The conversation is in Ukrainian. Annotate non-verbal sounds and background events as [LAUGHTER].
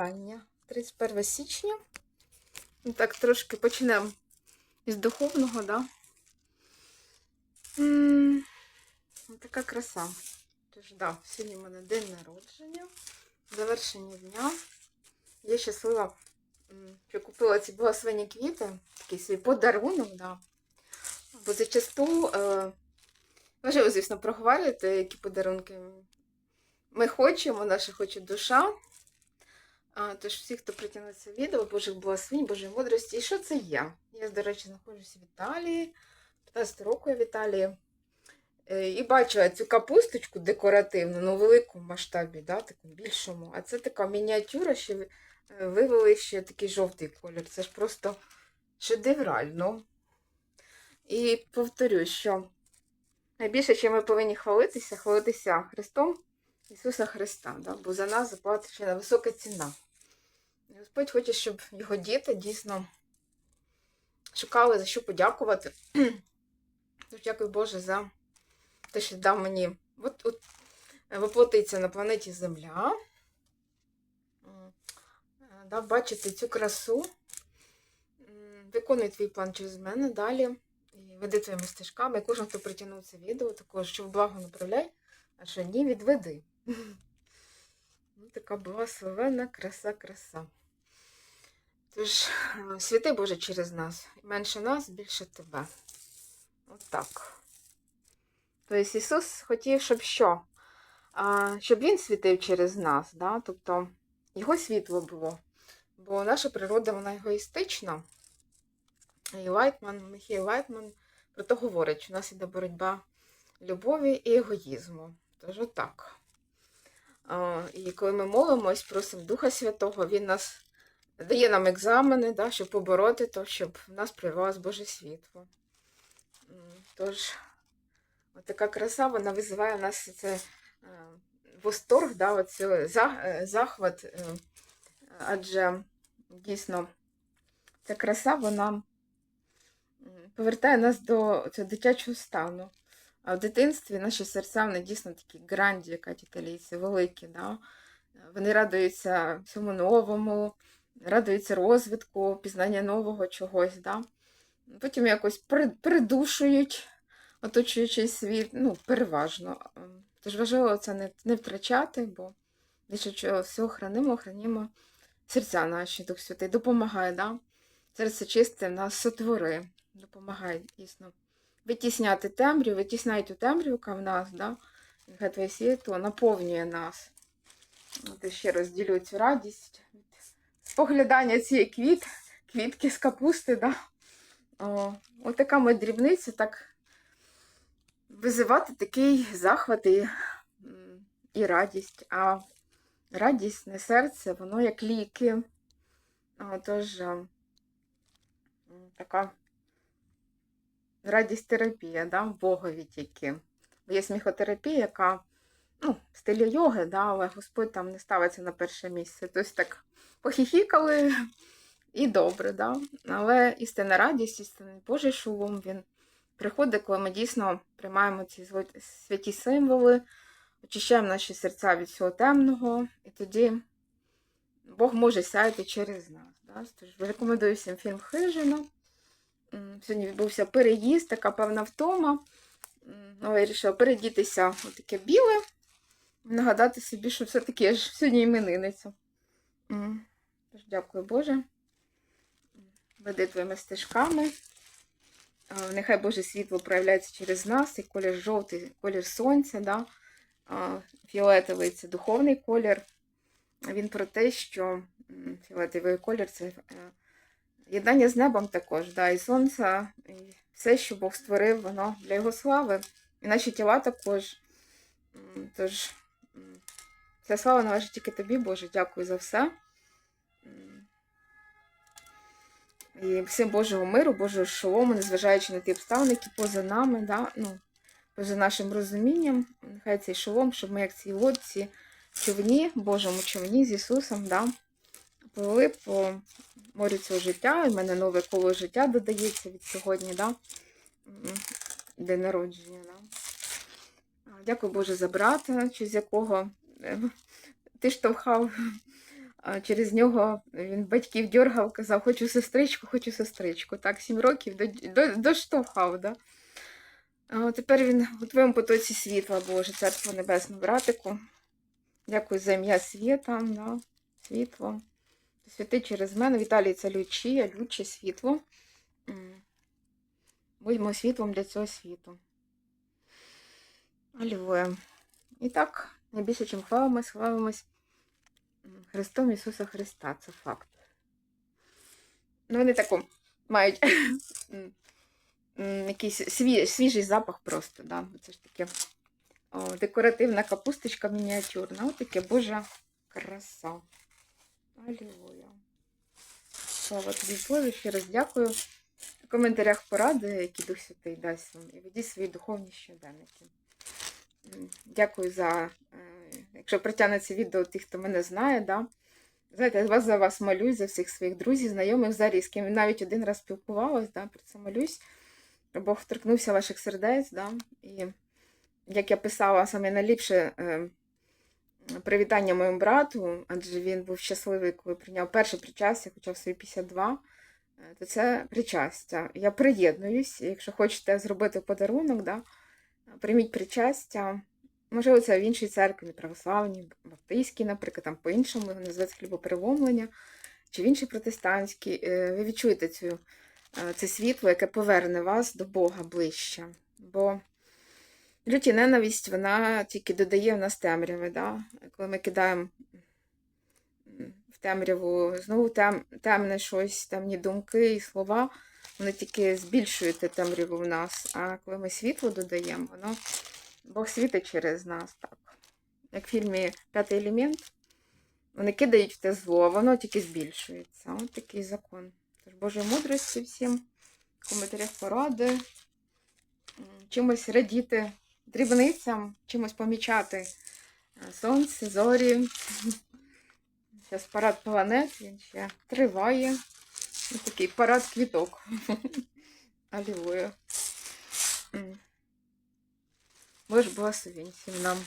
читання. 31 січня. Ну, Так, трошки почнемо із духовного, да? М, ось Така краса. Тож, да, сьогодні в мене день народження, завершення дня. Я щаслива, що купила ці благословені квіти, такий свій подарунок, да. Бо зачасту е, важливо, звісно, проговорювати, які подарунки ми хочемо, наша хоче душа. А, тож всі, хто притягнув це відео, Божих благословень, Божої мудрості. І що це я? Я, до речі, знаходжуся в Італії, 15 року я в Італії. І бачила цю капусточку декоративну, ну, великому масштабі, да, такому більшому. А це така мініатюра, що е, вивели ще такий жовтий колір. Це ж просто шедеврально. І повторюю, що найбільше, чим ми повинні хвалитися, хвалитися Христом, Ісуса Христа, да? бо за нас заплачена висока ціна. Господь хоче, щоб його діти дійсно шукали за що подякувати. [CLEARS THROAT] Дякую Боже за те, що дав мені от, от, воплотиться на планеті Земля. Дав бачити цю красу. Виконуй твій план через мене далі. І веди твоїми стежками. І кожен, хто притягнув це відео, також, що в благо направляй, а що ні, відведи. [LAUGHS] Ну, така благословенна краса, краса. Тож, е, святи Боже через нас. Менше нас, більше тебе. Отак. Тобто Ісус хотів, щоб що? А, щоб Він світив через нас, да? тобто Його світло було. Бо наша природа, вона егоїстична. І Лайтман, Михайло Лайтман про те говорить, що у нас іде боротьба любові і егоїзму. Тож отак. А, І коли ми молимось, просимо Духа Святого, Він нас дає нам екзамени, да, щоб побороти то, щоб в нас проявилось Боже світло. Тож, от така краса, вона визиває в нас це е, восторг, да, оцю, за, е, захват, е, адже дійсно ця краса, вона повертає нас до цього дитячого стану. А в дитинстві наші серця вони дійсно такі гранді, як великі. Да? Вони радуються всьому новому, радуються розвитку, пізнання нового чогось. Да? Потім якось при- придушують оточуючий світ, ну, переважно. Тож важливо це не, не втрачати, бо більше чого всього хранимо, хранімо серця наші, Дух Святий допомагає, да? серце чисте нас сотвори, допомагає дійсно витісняти темрю, витісняє ту темрю, яка в нас, да? нехай твоє наповнює нас. От ще раз ділю цю радість споглядання цієї квіт, квітки з капусти. Да? О, от моя дрібниця, так визивати такий захват і, і радість. А радісне серце, воно як ліки. Тож така радість терапія, да, Богові тільки. Є сміхотерапія, яка ну, в стилі йоги, да, але Господь там не ставиться на перше місце. Тобто так похіхікали і добре, да. але істинна радість, істинний Божий шолом, він приходить, коли ми дійсно приймаємо ці святі символи, очищаємо наші серця від всього темного, і тоді Бог може сяяти через нас. Да? Тож рекомендую всім фільм Хижина. Сьогодні відбувся переїзд, така певна втома. Ну, я вирішила передітися у таке біле. Нагадати собі, що все-таки я ж сьогодні іменинниця. Тож дякую Боже. Веди твоїми стежками. Нехай Боже світло проявляється через нас, і колір жовтий, колір сонця, да? Фіолетовий це духовний колір. Він про те, що фіолетовий колір це е, єднання з небом також, да, і сонце, і все, що Бог створив, воно для його слави. І наші тіла також. Тож, вся слава належить тільки тобі, Боже, дякую за все. І всім Божого миру, Божого шолому, незважаючи на ті обставини, які поза нами, да, ну, поза нашим розумінням. Нехай цей шолом, щоб ми, як цій лодці, човні, Божому човні з Ісусом, да, пливли по морю цього життя, і в мене нове коло життя додається від сьогодні, да? День народження. Да? Дякую Боже за брата, через якого е, ти штовхав через нього він батьків дьоргав, казав, хочу сестричку, хочу сестричку. Так, сім років до, до, доштовхав, да? А тепер він у твоєму потоці світла, Боже, царство небесне, братику. Дякую за ім'я світа, да? світло. Святи через мене. Віталій це лючі, а люче світло. Будьмо світлом для цього світу. Алілуя. І так, найбільше, чим хвалимось, хвалимось Христом Ісуса Христа. Це факт. Ну, вони таку мають [LAUGHS] якийсь сві- свіжий запах просто, да. Це ж таке о, декоративна капусточка мініатюрна. Ось таке Божа краса. Алілуя. Слава тобі, Боже, ще раз дякую. В коментарях поради, які Дух Святий дасть вам. І ведіть свої духовні щоденники. Дякую за, е, якщо притягнеться відео тих, хто мене знає, да. Знаєте, я вас за вас молюсь, за всіх своїх друзів, знайомих, взагалі, з ким навіть один раз спілкувалась, да, про це молюсь. Бог торкнувся ваших сердець, да, і як я писала, саме найліпше е, привітання моєму брату, адже він був щасливий, коли прийняв перше причастя, хоча в свої 52, е, то це причастя. Я приєднуюсь, якщо хочете зробити подарунок, да, прийміть причастя. Можливо, це в іншій церкві, православній, баптистській, наприклад, там по-іншому його називається хлібопереломлення, чи в іншій протестантській. Е, Ви відчуєте цю, е, це світло, яке поверне вас до Бога ближче. Бо люті ненависть, вона тільки додає в нас темряви. Да? Коли ми кидаємо в темряву знову тем, темне щось, темні думки і слова, вони тільки збільшують темряву в нас. А коли ми світло додаємо, воно Бог світить через нас так. Як в фільмі П'ятий елемент, вони кидають в те зло, воно тільки збільшується. Ось такий закон. Тож Божої мудрості всім, в коментарях поради, чимось радіти дрібницям, чимось помічати е, сонце, зорі. [LAUGHS] Зараз парад планет, він ще триває. Ось такий парад квіток. [LAUGHS] Алілуя. Боже благословень всім нам.